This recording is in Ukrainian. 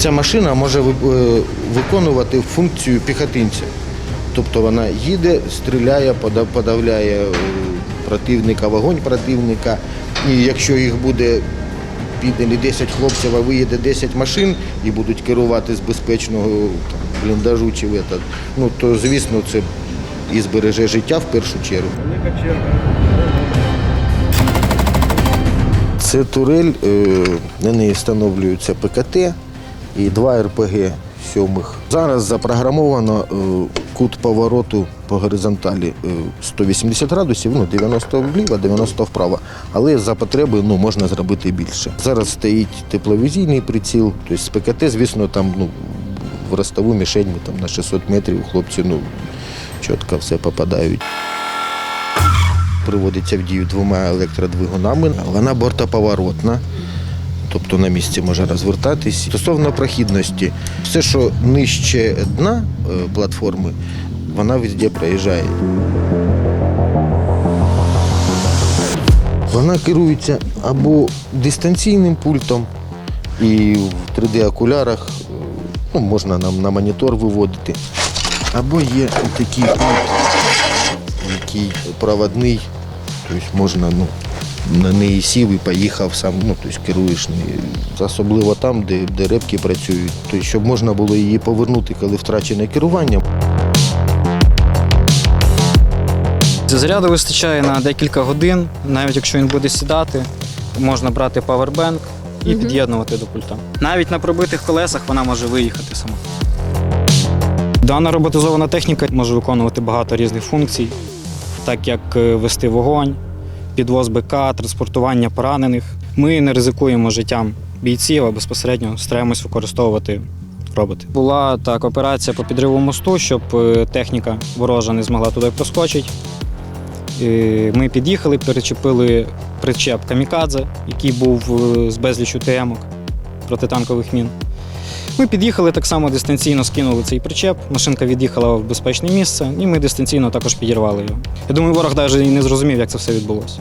Ця машина може е, виконувати функцію піхотинця. Тобто вона їде, стріляє, подавляє е, противника, вогонь противника. І якщо їх буде піде 10 хлопців, а виїде 10 машин і будуть керувати з безпечного там, бліндажу чи в этот, ну то звісно це і збереже життя в першу чергу. Це турель, е, на неї встановлюється ПКТ і два РПГ сьомих. Зараз запрограмовано е, кут повороту по горизонталі е, 180 градусів, ну 90 вліво, 90 вправо. Але за потреби ну, можна зробити більше. Зараз стоїть тепловізійний приціл, тобто з ПКТ, звісно, там ну, в ростову мішень там на 600 метрів хлопці ну, чітко все попадають приводиться в дію двома електродвигунами. Вона бортоповоротна, тобто на місці може розвертатись. Стосовно прохідності, все, що нижче дна е, платформи, вона везде проїжджає. Вона керується або дистанційним пультом, і в 3D-окулярах е, ну, можна нам на монітор виводити. Або є такий пульт, який проводний, тобто можна ну, на неї сів і поїхав сам, ну, тобто керуєш нею. Особливо там, де, де репки працюють, тобто, щоб можна було її повернути, коли втрачене керування. Заряду вистачає на декілька годин, навіть якщо він буде сідати, можна брати павербенк і під'єднувати до пульта. Навіть на пробитих колесах вона може виїхати сама. Дана роботизована техніка може виконувати багато різних функцій, так як е, вести вогонь, підвоз БК, транспортування поранених. Ми не ризикуємо життям бійців, а безпосередньо стараємось використовувати роботи. Була так операція по підриву мосту, щоб е, техніка ворожа не змогла туди проскочити. Е, Ми під'їхали, перечепили причеп камікадзе, який був е, з безлічу ТМ протитанкових мін. Ми під'їхали так само дистанційно скинули цей причеп. Машинка від'їхала в безпечне місце, і ми дистанційно також підірвали його. Я думаю, ворог навіть і не зрозумів, як це все відбулося.